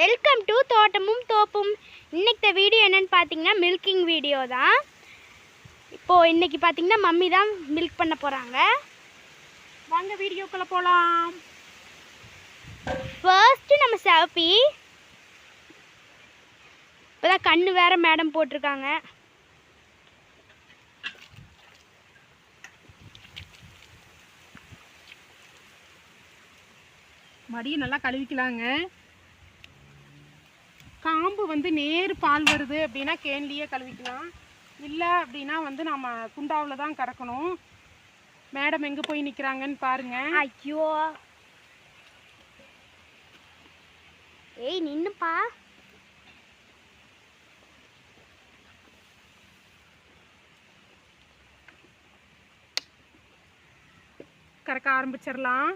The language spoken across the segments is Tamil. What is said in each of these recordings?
Welcome to தோட்டமும் தோப்பும். இன்றைக்கி வீடியோ என்னன்னு பார்த்தீங்கன்னா மில்கிங் வீடியோ தான். இப்போது இன்றைக்கி பார்த்தீங்கன்னா மம்மி தான் மில்க் பண்ண போகிறாங்க வாங்க வீடியோக்குள்ளே போகலாம் ஃபர்ஸ்ட்டு நம்ம செவப்பி இப்போதான் கண்ணு வேற மேடம் போட்டிருக்காங்க. மடியை நல்லா கழுவிக்கலாங்க. காம்பு வந்து நேர் பால் வருது அப்படின்னா கேன்லேயே கழுவிக்கலாம். இல்லை அப்படின்னா வந்து நம்ம குண்டாவில் தான் கறக்கணும். மேடம் எங்கே போய் நிற்கிறாங்கன்னு பாருங்க. ஐயோ. ஏய் நின்னுப்பா. கறக்க ஆரம்பிச்சிடலாம்.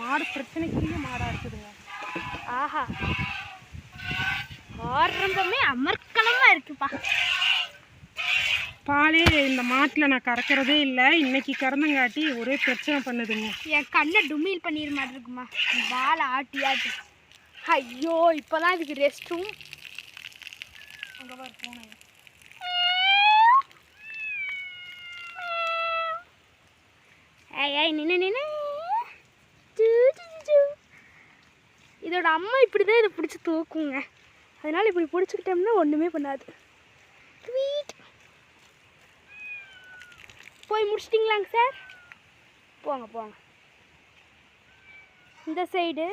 மாடு பிரச்சனைக்குரிய மாடாக இருக்குதுங்க. ஆஹா. ஆரம்பமே அமர்க்கலமாக இருக்குப்பா. பாலே இந்த மாட்டில் நான் கறக்கிறதே இல்லை. இன்னைக்கு கறந்தங்காட்டி ஒரே பிரச்சனை பண்ணுதுங்க. என் கண்ணை டுமில் பண்ணிட மாதிரி இருக்குமா? பால் ஆட்டி ஆட்டி. ஐயோ இப்போதான் இதுக்கு ரெஸ்ட் ரூம் அங்கே பாரு போனேன். ஏய் ஏய் நின்று நின்று இதோட அம்மா இப்படி தான் இதை பிடிச்சி தூக்குங்க. அதனால இப்படி பிடிச்சிக்கிட்டோம்னா ஒன்றுமே பண்ணாது. போய் முடிச்சிட்டிங்களாங்க சார்? போங்க போங்க. இந்த சைடு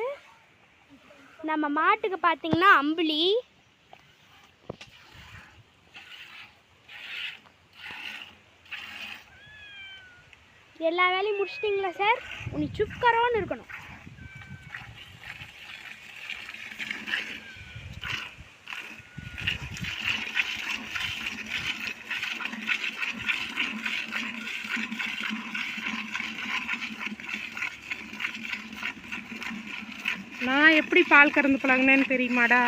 நம்ம மாட்டுக்கு பார்த்தீங்கன்னா அம்புலி. எல்லா வேலையும் முடிச்சிட்டிங்களா சார்? உனி சுக்கரோன்னு இருக்கணும். நான் எப்படி பால் கறந்து பழகினேன்னு தெரியுமாடா?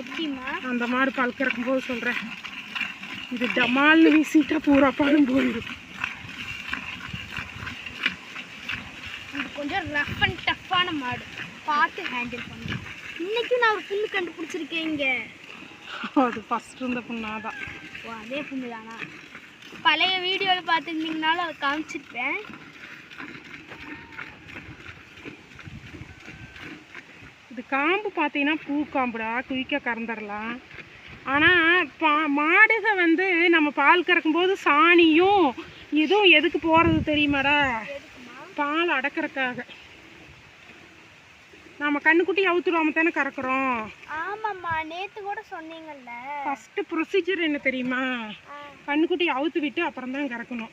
எப்படிம்மா? அந்த மாடு பால் கறக்கும் போது சொல்கிறேன் இது டமால்னு வீசிட்டா பூரா பாலும் போயிடும் இது கொஞ்சம் ரஃப் அண்ட் டஃப்பான மாடு பார்த்து ஹேண்டில் பண்ணு. இன்னைக்கும் நான் ஒரு புண்ணு கண்டுபிடிச்சிருக்கேன் இங்கே. அது ஃபஸ்ட் இருந்த புண்ணாதான் ஓ அதே புண்ணு தானா? பழைய வீடியோவில் பார்த்துருந்தீங்கனாலும் அதை காமிச்சிருப்பேன். இது காம்பு பார்த்தீங்கன்னா பூ காம்புடா குயிக்க கறந்துடலாம். ஆனால் பா மாடுக வந்து நம்ம பால் கறக்கும்போது சாணியும் இதுவும் எதுக்கு போகிறது தெரியுமாடா? பால் அடக்கறக்காக. நம்ம கண்ணுக்குட்டி அவுத்துடாம தானே கறக்குறோம். ஆமாம்மா நேற்று கூட சொன்னீங்கல்ல. ஃபஸ்ட்டு ப்ரொசீஜர் என்ன தெரியுமா? கண்ணுக்குட்டி அவுத்து விட்டு அப்புறம் தான் கறக்கணும்.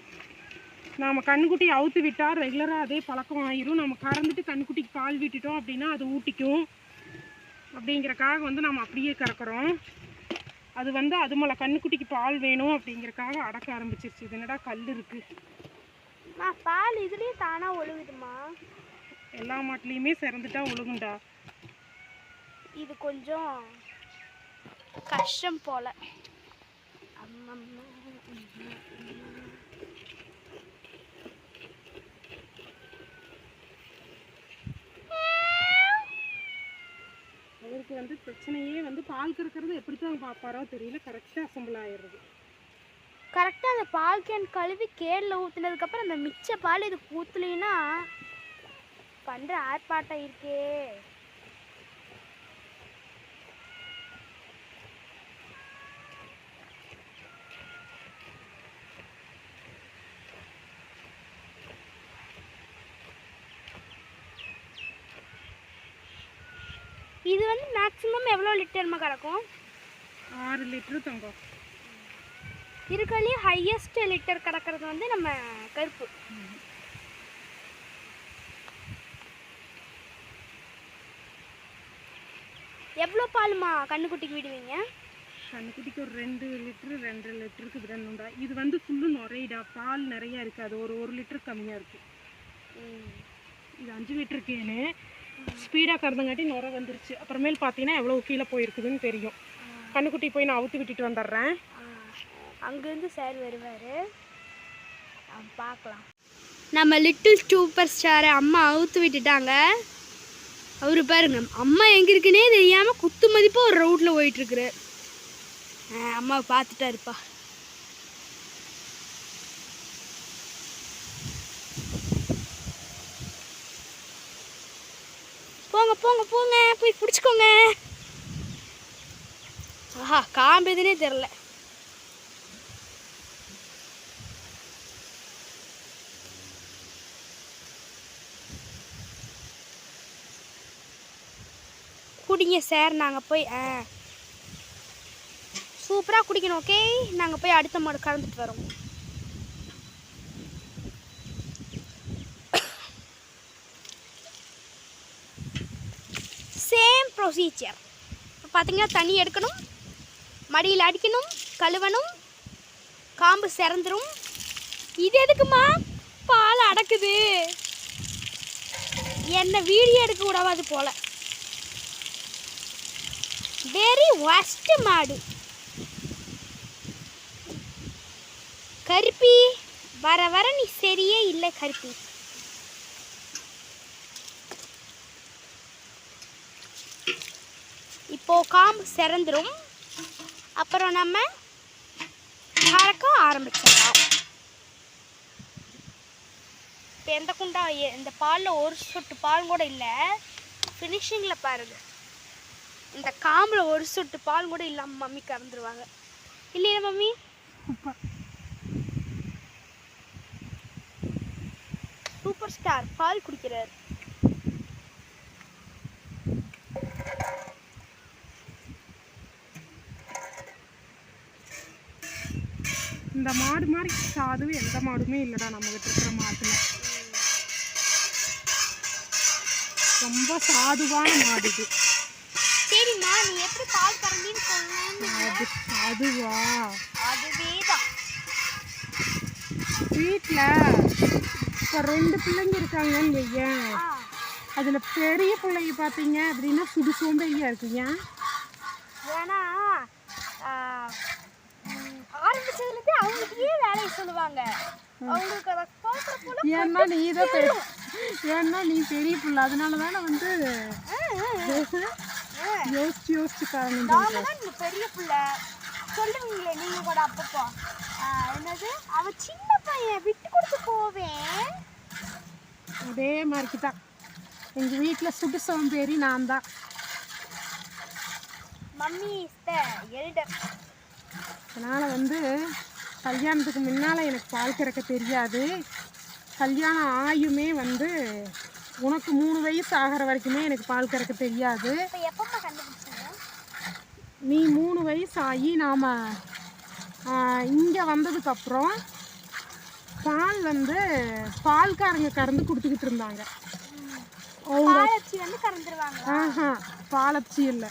நாம் கண்ணுக்குட்டி அவுத்து விட்டால் ரெகுலராக அதே பழக்கம் ஆயிரும். நம்ம கறந்துட்டு கண்ணுக்குட்டிக்கு பால் விட்டுட்டோம் அப்படின்னா அது ஊட்டிக்கும். அப்படிங்கிறக்காக வந்து நம்ம அப்படியே கறக்குறோம். அது வந்து அது மேலே கண்ணுக்குட்டிக்கு பால் வேணும் அப்படிங்கிறக்காக அடக்க ஆரம்பிச்சிருச்சு. இது என்னடா கல் இருக்குது பால் இதுலேயே தானாக ஒழுகுதுமா? எல்லா மாட்டுலேயுமே சிறந்துட்டா ஒழுகுண்டா இது கொஞ்சம் கஷ்டம் போல. அவருக்கு வந்து பிரச்சனையே வந்து பால் கறக்கிறது எப்படி தான் பார்ப்பாரோ தெரியல. கரெக்டாக அசம்பிள் ஆயிடுறது கரெக்டாக அந்த பால் கேன் கழுவி கேனில் ஊற்றுனதுக்கப்புறம் அந்த மிச்ச பால் இது ஊற்றுலின்னா பண்ணுற ஆர்ப்பாட்டம் இருக்கே. இது வந்து மேக்ஸிமம் எவ்வளோ லிட்டர்மா கிடக்கும் ஆறு லிட்டரு தங்கம். இருக்கலையே ஹையஸ்ட் லிட்டர் கிடக்கிறது வந்து நம்ம கருப்பு. எவ்வளோ பாலுமா கண்ணுக்குட்டிக்கு விடுவீங்க? கண்ணுக்குட்டிக்கு ஒரு ரெண்டு லிட்டரு ரெண்டு லிட்டருக்கு விடணும்டா இது வந்து ஃபுல்லு நுரையிடா. பால் நிறையா இருக்காது ஒரு ஒரு லிட்டர் கம்மியாக இருக்குது இது அஞ்சு லிட்டர் கேனு ஸ்பீடாக கறந்தங்காட்டி நுர வந்துருச்சு. அப்புறமேல் பார்த்தீங்கன்னா எவ்வளோ கீழே போயிருக்குதுன்னு தெரியும். கண்ணுக்குட்டி போய் நான் அவுத்து விட்டுட்டு வந்துடுறேன் அங்கேருந்து சார் வருவார். பார்க்கலாம் நம்ம லிட்டில் சூப்பர் ஸ்டாரை அம்மா அவுத்து விட்டுட்டாங்க. அவரு பாருங்க அம்மா எங்கே இருக்குன்னே தெரியாமல் குத்து மதிப்பாக ஒரு ரவுட்டில் போயிட்டுருக்குரு அம்மா பார்த்துட்டா இருப்பா போங்க போங்க போங்க போய் பிடிச்சிக்கோங்க. ஆஹா காம்பு எதுனே தெரில குடிங்க சார். நாங்கள் போய் ஆ. சூப்பராக குடிக்கணும் ஓகே? நாங்கள் போய் அடுத்த மாடு கலந்துட்டு வரோம். சேம் ப்ரொசீஜர் இப்போ பார்த்தீங்கன்னா தண்ணி எடுக்கணும் மடியில் அடிக்கணும் கழுவணும் காம்பு சிறந்துடும் இது எதுக்குமா? பால் அடக்குது. என்ன வீடியோ எடுக்க கூடாது போல். வெரி ஒஸ்ட் மாடு. கருப்பி வர வர நீ சரியே இல்லை கருப்பி. இப்போ காம்பு சிறந்துடும் அப்புறம் நம்ம கறக்க ஆரம்பிச்சிடலாம். இப்போ எந்த குண்டா எ- இந்த பாலில் ஒரு சொட்டு பால் கூட இல்லை. ஃபினிஷிங்கில் பாருங்கள் இந்த காம்பில் ஒரு சொட்டு பால் கூட இல்லாமல் மம்மி கறந்துருவாங்க. இல்லையா மம்மி? சூப்பர் ஸ்டார் பால் குடிக்கிறார். இந்த மாடு மாதிரி சாதுவே எந்த மாடுமே இல்லைடா நம்மகிட்ட இருக்கிற மாட்டுல. ரொம்ப சாதுவான மாடு இது. சரிம்மா நீ எப்படி பால் சொல்லணும்னு அது அதுவா அதுவே? தான் வீட்டில் இப்போ ரெண்டு பிள்ளைங்க இருக்காங்கன்னு வையேன். அதில் பெரிய பிள்ளைங்க பார்த்தீங்க அப்படின்னா சுடு சோம்பேறியா இருக்குங்க. ஏன்னா ஆரம்பிச்சதுலேருந்தே அவங்களுக்கே வேலையை சொல்லுவாங்க. அவங்களுக்கு அதை ஏன்னா நீ தான் பெரிய ஏன்னா நீ பெரிய பிள்ளை. அதனால தானே வந்து யோசிச்சு யோசிச்சு காரணம் நாம தான் நீங்க பெரிய பிள்ளை. சொல்லுவீங்களே நீங்க கூட அப்பப்போ. என்னது? அவ சின்ன பையன் விட்டு கொடுத்து போவேன். அதே மாதிரி தான் எங்கள் வீட்டில் சுடு சோம்பேறி நான் தான் மம்மி இஸ் த எல்டர் அதனால் வந்து கல்யாணத்துக்கு முன்னால் எனக்கு பால் கறக்க தெரியாது. கல்யாணம் ஆயுமே வந்து உனக்கு மூணு வயசு ஆகிற வரைக்குமே எனக்கு பால் கறக்க தெரியாது. நீ மூணு வயசு ஆகி நாம் இங்கே வந்ததுக்கப்புறம் பால் வந்து பால்காரங்க கறந்து கொடுத்துக்கிட்டு இருந்தாங்க. ஆஹா பாலச்சி இல்லை.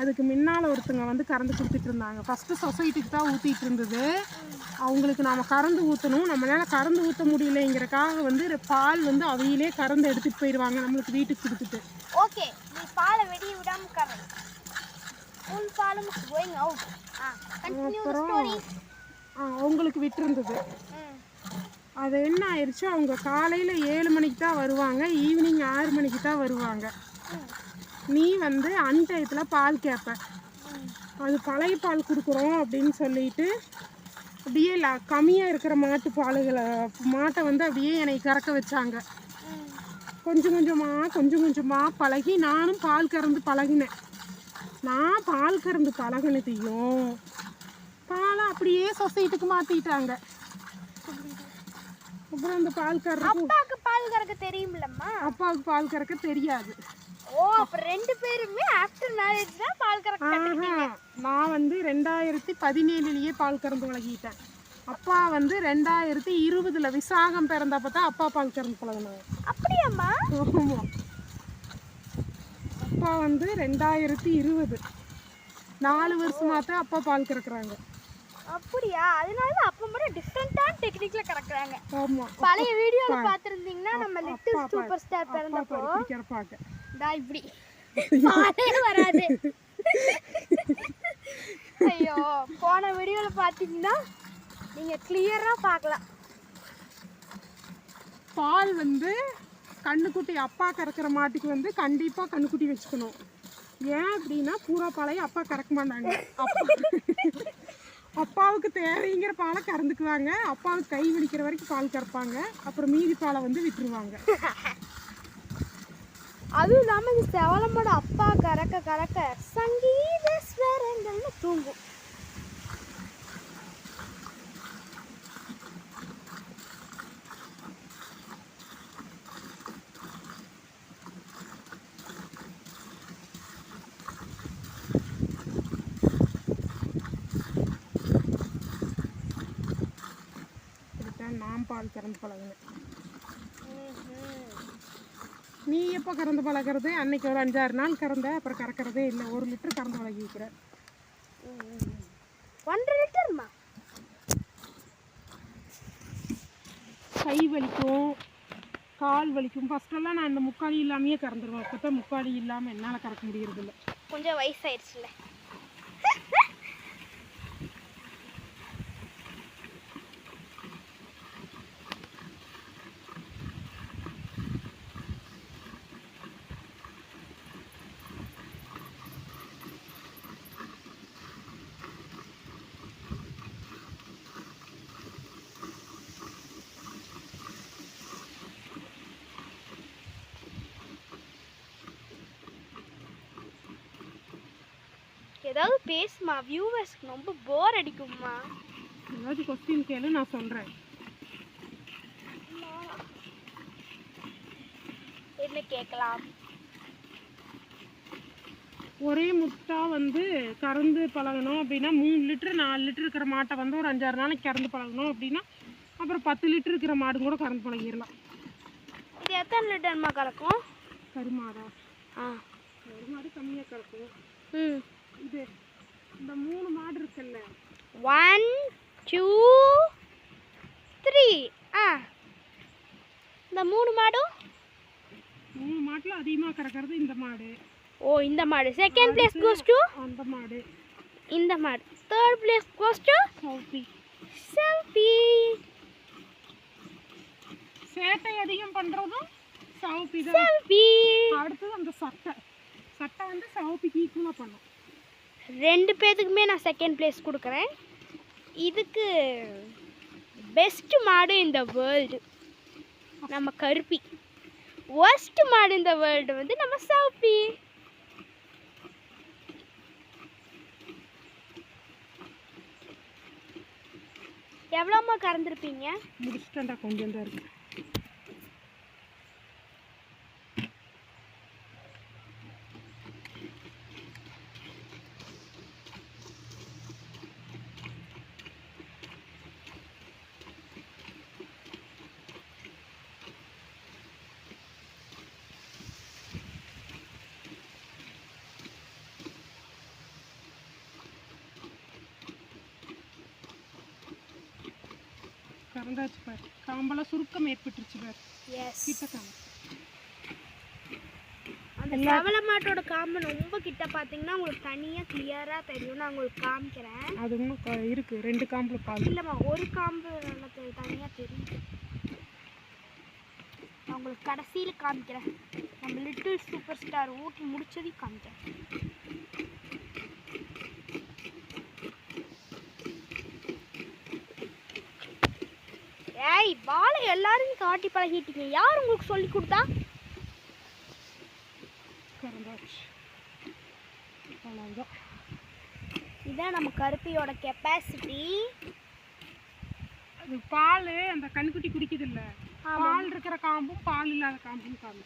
அதுக்கு முன்னால் ஒருத்தங்க வந்து கறந்து கொடுத்துட்டு இருந்தாங்க. ஃபஸ்ட்டு சொசைட்டிக்கு தான் ஊற்றிட்டு இருந்தது. அவங்களுக்கு நாம் கறந்து ஊற்றணும் நம்மளால் கறந்து ஊற்ற முடியலைங்கிறக்காக வந்து பால் வந்து அவையிலே கறந்து எடுத்துகிட்டு போயிடுவாங்க நம்மளுக்கு வீட்டுக்கு கொடுத்துட்டு. ஓகே நீ பாலை வெடிய விடாம கறந்து. ஃபுல் பாலும் கோயிங் அவுட் அவங்களுக்கு விட்டுருந்தது. அது என்ன ஆயிடுச்சு அவங்க காலையில் ஏழு மணிக்கு தான் வருவாங்க. ஈவினிங் ஆறு மணிக்கு தான் வருவாங்க. நீ வந்து அன்டயத்தில் பால் கேட்ப அது பழைய பால் கொடுக்குறோம் அப்படின்னு சொல்லிட்டு அப்படியே ல கம்மியாக இருக்கிற மாட்டு பாலுகளை மாட்டை வந்து அப்படியே என்னை கறக்க வச்சாங்க. கொஞ்சம் கொஞ்சமாக கொஞ்சம் கொஞ்சமாக பழகி நானும் பால் கறந்து பழகினேன். நான் பால் கறந்து பழகினதையும் பாலை அப்படியே சொசைட்டிக்கு மாற்றிட்டாங்க அப்புறம் அந்த பால் கறக்கு அப்பாவுக்கு பால் கறக்க தெரியுமில்லம்மா அப்பாவுக்கு பால் கறக்க தெரியாது. ஓ அப்ப ரெண்டு பேருமே ஆஃப்டர் மேரேஜ் தான் பால் கறக்க நான் வந்து ரெண்டாயிரத்தி பதினேழுலயே பால் கறந்து பழகிட்டேன் அப்பா வந்து ரெண்டாயிரத்தி இருபதுல விசாகம் பிறந்தப்ப தான் அப்பா பால் கறந்து பழகினாங்க அப்படியாம்மா? ஆமா. அப்பா வந்து ரெண்டாயிரத்தி இருபது. நாலு வருஷமா தான் அப்பா பால் கறக்குறாங்க. அப்படியா? அதனால தான் அப்பா மட்டும் டிஃப்ரெண்டான டெக்னிக்ல கறக்குறாங்க. ஆமா. பழைய வீடியோல பார்த்திருந்தீங்கன்னா நம்ம லிட்டில் சூப்பர் ஸ்டார் பிறந்தப்போ டா இப்படி. பாலே வராது. போன வீடியோவில் பார்த்தீங்கன்னா நீங்கள் கிளியராக பார்க்கலாம் பால் வந்து கண்ணுக்குட்டி அப்பா கறக்கிற மாட்டுக்கு வந்து கண்டிப்பாக கண்ணுக்குட்டி வச்சுக்கணும். ஏன் அப்படின்னா பூரா பாலையை அப்பா கறக்க மாட்டாங்க. அப்பா அப்பாவுக்கு தேவைங்கிற பாலை கறந்துக்குவாங்க. அப்பாவுக்கு கை வலிக்கிற வரைக்கும் பால் கறப்பாங்க. அப்புறம் மீதி பாலை வந்து விட்டுருவாங்க. அதுவும் இல்லாமல் இந்த செவலம்போட அப்பா கறக்க கறக்க சங்கீத ஸ்வரங்கள்னு தூங்கும். இப்படித்தான் நான் பால் திறந்து பழகுங்க நீ எப்போ கறந்து பழகிறது அன்னைக்கு ஒரு அஞ்சாறு நாள் கறந்த அப்புறம் கறக்கிறதே இல்லை. ஒரு லிட்டர் கறந்து பழகி வைக்கிற ஒன்றரை லிட்டர்மா? கை வலிக்கும் கால் வலிக்கும். ஃபஸ்ட்டெல்லாம் நான் இந்த முக்காலி இல்லாமையே கறந்துருவேன். இப்போ தான் முக்காலி இல்லாமல் என்னால் கறக்க முடியறதில்ல. கொஞ்சம் வயசாயிடுச்சுல ஏதாவது பேசுமா வியூவர்ஸ்க்கு ரொம்ப போர் அடிக்குமா ஏதாவது கொஸ்டின் கேளு நான் சொல்கிறேன் என்ன கேட்கலாம்? ஒரே முட்டா வந்து கறந்து பழகணும் அப்படின்னா மூணு லிட்டர் நாலு லிட்டர் இருக்கிற மாட்டை வந்து ஒரு அஞ்சாறு நாளைக்கு கறந்து பழகணும் அப்படின்னா அப்புறம் பத்து லிட்டர் இருக்கிற மாடு கூட கறந்து பழகிடலாம். இது எத்தனை லிட்டர்மா கறக்கும்? கருமாடா. ஆ. ஒரு மாடு கம்மியாக கறக்கும். ம். இது. இந்த மூணு மாடு இருக்குல்ல. ஒன் டூ த்ரீ ஆ. இந்த மூணு மாடும்? மூணு மாட்டில் அதிகமாக கறக்கிறது இந்த மாடு. ஓ இந்த மாடு. செகண்ட் பிளேஸ் கோஸ் டு அந்த மாடு. இந்த மாடு. தேர்ட் பிளேஸ் கோஸ் டு சௌப்பி செல்ஃபி சேட்டை அதிகம் பண்ணுறதும் சௌப்பி தான். செல்ஃபி அடுத்தது அந்த சட்டை. சட்டை வந்து சௌப்பிக்கு ஈக்குவலாக பண்ணும். ரெண்டு பேத்துக்குமே நான் செகண்ட் ப்ளேஸ் கொடுக்குறேன். இதுக்கு பெஸ்ட்டு மாடு இந்த வேர்ல்டு நம்ம கருப்பி. worst மாடு இந்த வேர்ல்டு வந்து நம்ம சாப்பி எவ்வளோம்மா கறந்துருப்பீங்க? முடிச்சிட்டேன்டா கொஞ்சம் தான் இருக்கு. காம்பு அந்த செவல மாட்டோட காம்பு ரொம்ப கிட்ட பார்த்தீங்கன்னா உங்களுக்கு தனியாக கிளியராக தெரியும் நான் உங்களுக்கு காமிக்கிறேன். அது இன்னும் க- இருக்கு. ரெண்டு காம்புல பால் இல்லைம்மா ஒரு காம்பு நல்லா தனியாக தெரியுது நான் உங்களுக்கு கடைசியில் காமிக்கிறேன். நம்ம லிட்டில் சூப்பர் ஸ்டார் ஊட்டி முடிச்சதையும் காமிக்கிறேன். ஏய் பாலை எல்லாரும் காட்டி பழகிட்டீங்க. யார் உங்களுக்கு சொல்லி கொடுத்தா? இதான் நம்ம கருப்பியோட கெப்பாசிட்டி அது பால் அந்த கண்குட்டி குடிக்குது இல்ல. பால் இருக்கிற காம்பும் பால் இல்லாத காம்பும் காமி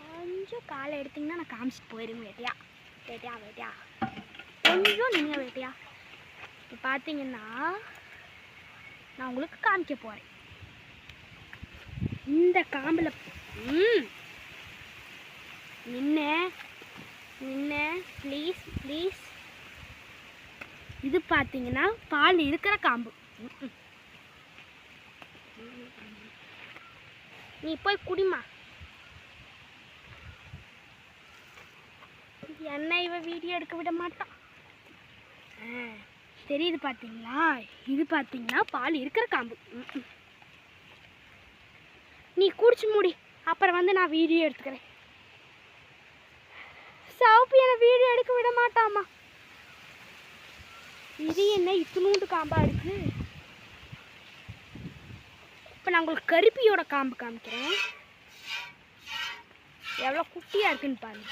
கொஞ்சம் காலை எடுத்தீங்கன்னா நான் காமிச்சிட்டு போயிடுங்க வேட்டியா. வேட்டியா வேட்டியா. கொஞ்சம் நீங்கள் வேட்டியா இப்போ பார்த்தீங்கன்னா நான் உங்களுக்கு காமிக்க போகிறேன் இந்த காம்பில் நின்ன நின்ன ப்ளீஸ் ப்ளீஸ் இது பார்த்தீங்கன்னா பால் இருக்கிற காம்பு. நீ போய் குடிமா என்ன இவ வீடியோ எடுக்க விட மாட்டான் தெரியுது பார்த்தீங்களா இது பார்த்தீங்கன்னா பால் இருக்கிற காம்பு. நீ குடிச்சு மூடி. அப்புறம் வந்து நான் வீடியோ எடுத்துக்கிறேன். சவுப்பு என்னை வீடியோ எடுக்க விட மாட்டாமா இது என்ன இத்தினூண்டு காம்பாக இருக்கு? இப்போ நான் உங்களுக்கு கருப்பியோட காம்பு காமிக்கிறேன். எவ்வளோ குட்டியாக இருக்குன்னு பாருங்க.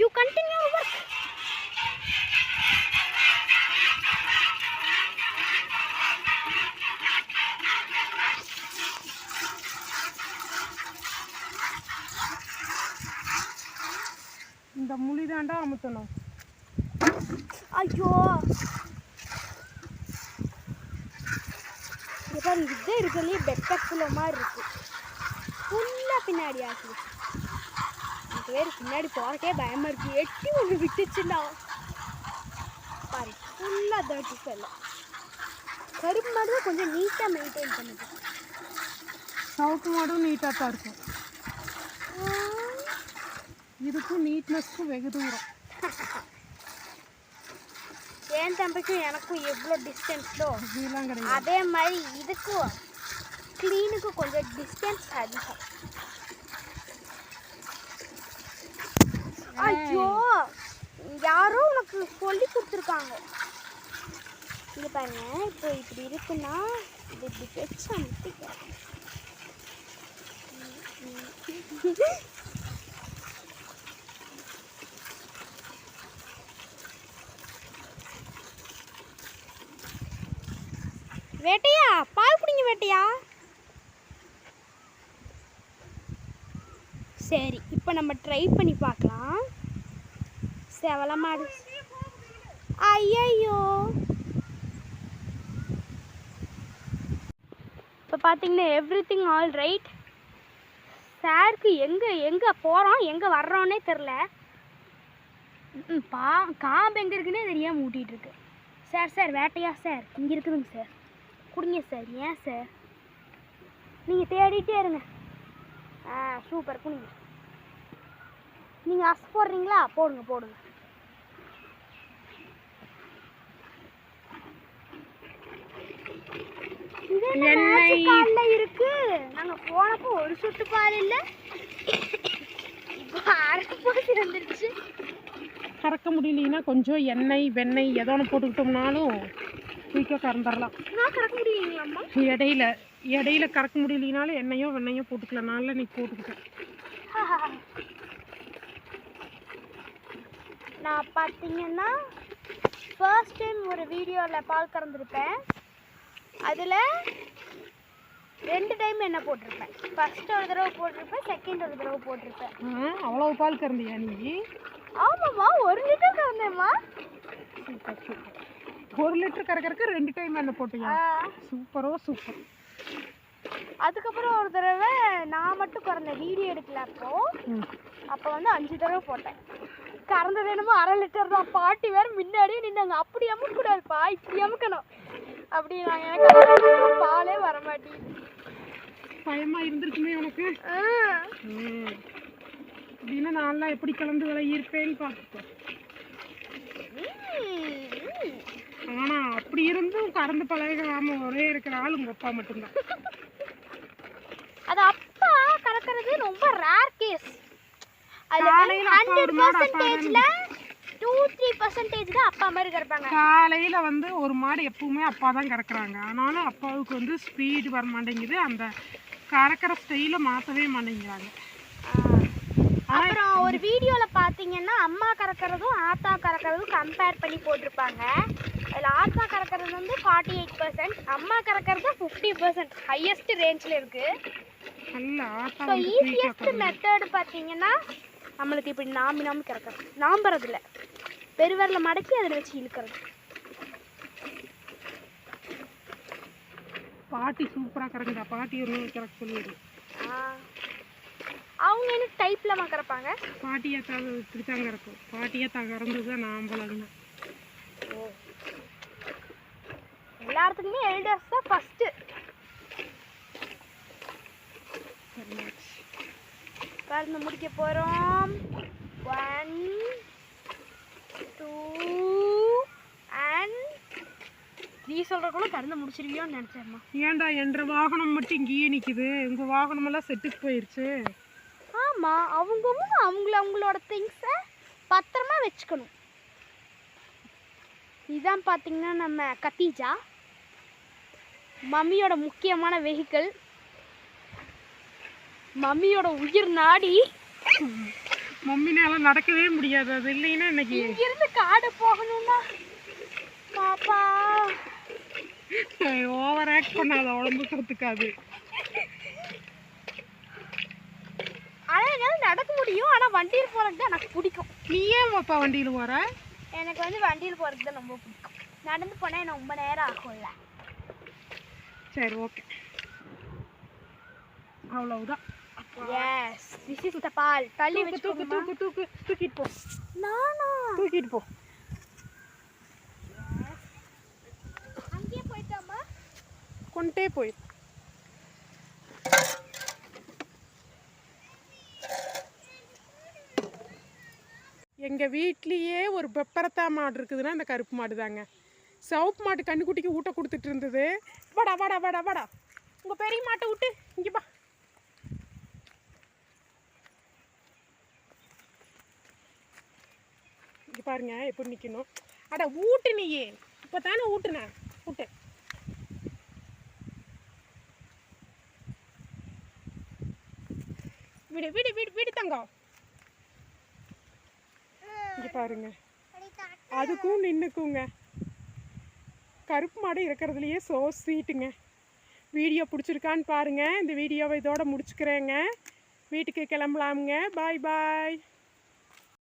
யூ கண்டினியூ ஒர்க் இந்த முழி தாண்டா அமுத்தணும். ஐயோ. பாருங்க இது இருக்கிறதுலே பெட்டக்குள்ள மாதிரி இருக்கு. ஃபுல்லாக பின்னாடி ஆகுது எனக்கு வேறு பின்னாடி போகிறக்கே பயமாக இருக்கு. எட்டி ஒன்று விட்டுச்சுன்னா பாரு ஃபுல்லாக தேர்ட்டி செல்லம் கருப்பு மாடு கொஞ்சம் நீட்டாக மெயின்டைன் பண்ணுது. சவுக்கு மாடும் நீட்டாக தான் இருக்கும். இதுக்கும் நீட்னஸ்க்கும் வெகு தூரம். என் தம்பிக்கும் எனக்கும் எவ்வளோ டிஸ்டன்ஸோ கிடையாது. அதே மாதிரி இதுக்கும் க்ளீனுக்கும் கொஞ்சம் டிஸ்டன்ஸ் அதிகம். ஐயோ யாரோ உனக்கு சொல்லி கொடுத்துருக்காங்க. இது பாருங்க இப்போ இப்படி இருக்குன்னா இது இப்படி வச்சு அமுத்திக்க வேட்டையா வந்துட்டியா வேட்டையா சரி இப்போ நம்ம ட்ரை பண்ணி பார்க்கலாம். செவலமாடு ஐயையோ. இப்போ பார்த்தீங்கன்னா எவ்ரி திங் ஆல் ரைட் சாருக்கு எங்கே எங்கே போகிறோம் எங்கே வர்றோன்னே தெரில பா காம்பு எங்கே இருக்குன்னே தெரியாமல் ஊட்டிகிட்டு இருக்கு. சார் சார் வேட்டையா சார்? இங்கே இருக்குதுங்க சார். குடிங்க சார். ஏன் சார்? நீங்கள் தேடிட்டே இருங்க. ஆ சூப்பர். குடிங்க. நீங்கள் அஸ் போடுறீங்களா? போடுங்க போடுங்க. கால்ல இருக்கு? நாங்க போனப்போ ஒரு சொட்டு பால் இல்ல. இப்போ வந்துருச்சு. கறக்க முடியலனா கொஞ்சம் எண்ணெய் வெண்ணெய் ஏதோ ஒன்று போட்டுக்கிட்டோம்னாலும் குயிக்காக கறந்துடலாம் இடையில இடையில கறக்க முடியலனாலும் எண்ணெயோ வெண்ணெயோ போட்டுக்கலாம். நாளில் நீ போட்டுக்கிட்டேன். நான் பார்த்தீங்கன்னா ஃபர்ஸ்ட் டைம் ஒரு வீடியோவில் பால் கறந்துருப்பேன். அதில் ரெண்டு டைம் என்ன போட்டிருப்பேன். ஃபர்ஸ்ட் ஒரு தடவை போட்டிருப்பேன் செகண்ட் ஒரு தடவை போட்டிருப்பேன். ஆ அவ்வளோ பால் கறந்தியா நீ? ஆமாம்மா ஒரு லிட்டர் கறந்தேம்மா. Super super. ஒரு லிட்டர் கறக்கறக்கு ரெண்டு டைம் எண்ணெய் போட்டியா சூப்பரோ சூப்பர். அதுக்கப்புறம் ஒரு தடவை நான் மட்டும் கறந்த வீடியோ எடுக்கல அப்போ. அப்போ வந்து அஞ்சு தடவை போட்டேன். கறந்தது என்னமோ அரை லிட்டர் தான். பாட்டி வேற முன்னாடியே நின்னாங்க. அப்படி அமுக்கக்கூடாதுப்பா. இப்படி அமுக்கணும். அப்படி நான் எனக்கு பாலே வர மாட்டேங்குது. பயமா இருந்திருக்குமே உனக்கு? அப்படின்னா நான்லாம் எப்படி கலந்து பார்த்துக்கோ. ம், ம். ஆனா அப்படி இருந்தும் கறந்து பழகாம ஒரே இருக்கிற ஆள் உங்க அப்பா மட்டும்தான். அது அப்பா கறக்கிறது ரொம்ப ரேர் கேஸ் காலையில வந்து ஒரு மாடு எப்பவுமே அப்பா தான் கறக்குறாங்க. ஆனாலும் அப்பாவுக்கு வந்து ஸ்பீடு வர மாட்டேங்குது. அந்த கறக்கிற ஸ்டைல மாத்தவே மாட்டேங்கிறாங்க. அப்புறம் ஒரு வீடியோல பாத்தீங்கன்னா அம்மா கறக்கிறதும் ஆத்தா கறக்கிறதும் கம்பேர் பண்ணி போட்டிருப்பாங்க. அதில் ஆத்தா கறக்கிறது வந்து ஃபார்ட்டி எயிட் பர்சன்ட் அம்மா கறக்கிறது ஃபிஃப்டி பர்சன்ட் ஹையஸ்ட் ரேஞ்சில் இருக்கு. நல்ல ஆட்டா ஸோ ஈஸியஸ்ட் மெத்தட் பார்த்தீங்கன்னா நம்மளுக்கு இப்படி நாம்பி நாம்பி கறக்கிறது நாம்புறது இல்லை பெருவரில் மடக்கி அதில் வச்சு இழுக்கிறது. பாட்டி சூப்பரா கறக்குதா பாட்டி ஒரு கறக்க சொல்லிடு. ஆ. அவங்க என்ன டைப்பில் கறப்பாங்க? பாட்டியா த இப்படித்தான் கறக்கும். பாட்டியா த கறந்தது தான் நான் பழகினேன் எல்லாத்துக்குமே எல்டர்ஸ் தான் ஃபஸ்ட்டு கலந்து முடிக்க போகிறோம் ஒன் டூ அண்ட் நீ சொல்கிறக்குள்ள திறந்து முடிச்சிருவியோன்னு நினச்சேம்மா ஏன்டா என்ற வாகனம் மட்டும் இங்கேயே நிக்குது. உங்க வாகனம் எல்லாம் செட்டுக்கு போயிருச்சு. ஆமாம் அவங்கவுங்க அவங்கள அவங்களோட திங்ஸை பத்திரமா வச்சுக்கணும். இதான் பார்த்தீங்கன்னா நம்ம கத்தீஜா. மம்மியோட முக்கியமான வெஹிக்கிள் மம்மியோட உயிர் நாடி. மம்மினால நடக்கவே முடியாது அது இல்லைன்னா இன்னைக்கு இங்கிருந்து காடு போகணும்னா பாப்பா. ஓவர் ஆக்ட் பண்ணாத உடம்புக்கு ஒத்துக்காது ஆனால் என்னால் நடக்க முடியும். ஆனால் வண்டியில் போகிறது தான் எனக்கு பிடிக்கும். நீ ஏன் அப்பா வண்டியில போற? எனக்கு வந்து வண்டியில் போகிறது தான் ரொம்ப பிடிக்கும். நடந்து போனால் எனக்கு ரொம்ப நேரம் ஆகும்ல. சரி ஓகே அவ்வளவுதான். எஸ் திஸ் இஸ் த பால் தள்ளி தூக்கு தூக்கு தூக்கு தூக்கு. தூக்கிட்டு போ. நானா? தூக்கிட்டு போ. அங்கேயே போயிட்டாமா கொண்டே போய் எங்க வீட்லேயே ஒரு பெப்பரத்தா மாடு இருக்குதுன்னா இந்த கருப்பு மாடு தாங்க சவுப்பு மாட்டு கண்ணுக்குட்டிக்கு ஊட்ட கொடுத்துட்டு இருந்தது. வாடா வாடா வாடா வாடா. உங்க பெரிய மாட்டை விட்டு இங்க பா. இங்கே பாருங்க எப்படி நிக்கணும். அட ஊட்டு நீயே. இப்போ தானே ஊட்டுனேன் ஊட்டு. விடு விடு விடு விடு தங்கம். இங்க பாருங்க. அதுக்கும் நின்றுக்குங்க கருப்பு மாடு இருக்கிறதுலையே சோ ஸ்வீட்டுங்க வீடியோ பிடிச்சிருக்கான்னு பாருங்க. இந்த வீடியோவை இதோட முடிச்சுக்கிறேங்க. வீட்டுக்கு கிளம்பலாமுங்க. பாய் பாய்